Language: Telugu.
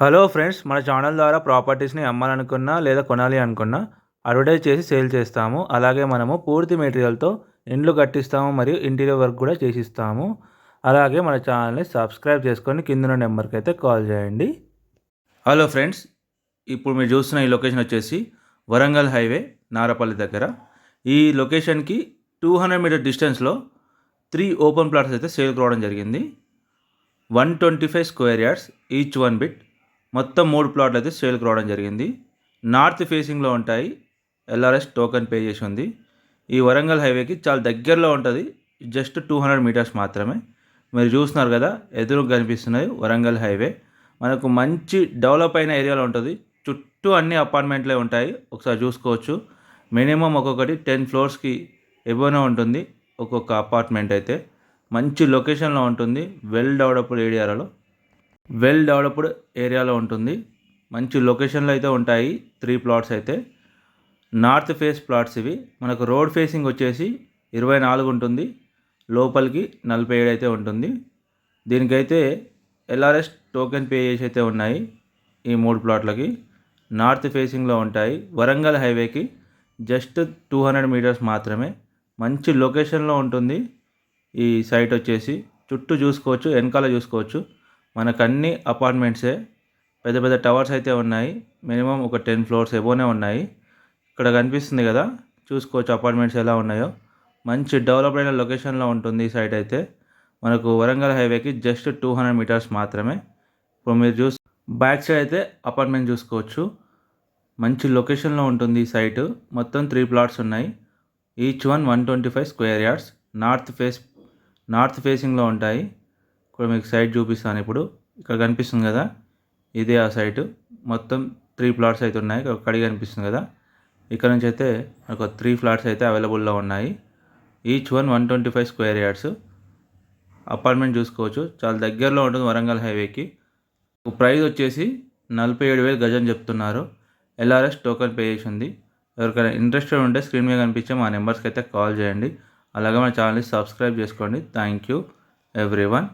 హలో ఫ్రెండ్స్ మన ఛానల్ ద్వారా ప్రాపర్టీస్ని అమ్మాలనుకున్నా లేదా కొనాలి అనుకున్నా అడ్వర్టైజ్ చేసి సేల్ చేస్తాము. అలాగే మనము పూర్తి మెటీరియల్తో ఇండ్లు కట్టిస్తాము మరియు ఇంటీరియర్ వర్క్ కూడా చేసిస్తాము. అలాగే మన ఛానల్ని సబ్స్క్రైబ్ చేసుకొని కింద నెంబర్కి అయితే కాల్ చేయండి. హలో ఫ్రెండ్స్ ఇప్పుడు మీరు చూస్తున్న ఈ లొకేషన్ వచ్చేసి వరంగల్ హైవే నారపల్లి దగ్గర. ఈ లొకేషన్కి టూ హండ్రెడ్ మీటర్ డిస్టెన్స్లో త్రీ ఓపెన్ ప్లాట్స్ అయితే సేల్కి రావడం జరిగింది. One twenty five square yards each one bit. మొత్తం మూడు ప్లాట్లు అయితే సేల్కి రావడం జరిగింది. నార్త్ ఫేసింగ్లో ఉంటాయి. ఎల్ఆర్ఎస్ టోకెన్ పే చేసి ఉంది. ఈ వరంగల్ హైవేకి చాలా దగ్గరలో ఉంటుంది. జస్ట్ టూ హండ్రెడ్ మీటర్స్ మాత్రమే. మీరు చూస్తున్నారు కదా ఎదురు కనిపిస్తున్నది వరంగల్ హైవే. మనకు మంచి డెవలప్ అయిన ఏరియాలో ఉంటుంది. చుట్టూ అన్ని అపార్ట్మెంట్లే ఉంటాయి. ఒకసారి చూసుకోవచ్చు. మినిమం ఒక్కొక్కటి టెన్ ఫ్లోర్స్కి ఎబోనే ఉంటుంది ఒక్కొక్క అపార్ట్మెంట్ అయితే. మంచి లొకేషన్లో ఉంటుంది. వెల్ డెవలప్డ్ ఏరియాలో వెల్ డెవలప్డ్ ఏరియాలో ఉంటుంది. మంచి లొకేషన్లో అయితే ఉంటాయి త్రీ ప్లాట్స్ అయితే. నార్త్ ఫేస్ ప్లాట్స్ ఇవి. మనకు రోడ్ ఫేసింగ్ వచ్చేసి ఇరవై నాలుగు ఉంటుంది. లోపలికి నలభై ఏడు అయితే ఉంటుంది. దీనికైతే ఎల్ఆర్ఎస్ టోకెన్ పే చేసి అయితే ఉన్నాయి ఈ మూడు ప్లాట్లకి. నార్త్ ఫేసింగ్లో ఉంటాయి. వరంగల్ హైవేకి జస్ట్ టూ హండ్రెడ్ మీటర్స్ మాత్రమే. మంచి లొకేషన్లో ఉంటుంది. ఈ సైట్ వచ్చేసి. చుట్టూ చూసుకోవచ్చు వెనకాల చూసుకోవచ్చు. మనకు అన్ని అపార్ట్మెంట్సే పెద్ద పెద్ద టవర్స్ అయితే ఉన్నాయి. మినిమం ఒక టెన్ ఫ్లోర్స్ ఎబోనే ఉన్నాయి. ఇక్కడ కనిపిస్తుంది కదా చూసుకోవచ్చు అపార్ట్మెంట్స్ ఎలా ఉన్నాయో. మంచి డెవలప్డ్ అయిన లొకేషన్లో ఉంటుంది ఈ సైట్ అయితే. మనకు వరంగల్ హైవేకి జస్ట్ టూ హండ్రెడ్ మీటర్స్ మాత్రమే. ఇప్పుడు మీరు చూస్ బ్యాక్ సైడ్ అయితే అపార్ట్మెంట్ చూసుకోవచ్చు. మంచి లొకేషన్లో ఉంటుంది ఈ సైట్ మొత్తం త్రీ ప్లాట్స్ ఉన్నాయి. Each one one twenty five square yards north face north ఫేసింగ్లో ఉంటాయి. ఇక్కడ మీకు సైట్ చూపిస్తాను ఇప్పుడు. ఇక్కడ కనిపిస్తుంది కదా? ఇదే ఆ సైటు. మొత్తం త్రీ ప్లాట్స్ అయితే ఉన్నాయి. ఇక్కడ కడిగి కనిపిస్తుంది కదా? ఇక్కడ నుంచి అయితే ఒక త్రీ ఫ్లాట్స్ అయితే అవైలబుల్లో ఉన్నాయి. Each one one twenty five square yards apartment చూసుకోవచ్చు. చాలా దగ్గరలో ఉంటుంది వరంగల్ హైవేకి. ప్రైస్ వచ్చేసి నలభై ఏడు వేలు గజం చెప్తున్నారు. ఎల్ఆర్ఎస్ టోకెన్ పే చేసి ఉంది ఎవరికైనా ఇంట్రెస్టెడ్ ఉంటే స్క్రీన్ మీద కనిపించే మా నెంబర్స్కి అయితే కాల్ చేయండి. అలాగే మన ఛానల్ని సబ్స్క్రైబ్ చేసుకోండి. Thank you every one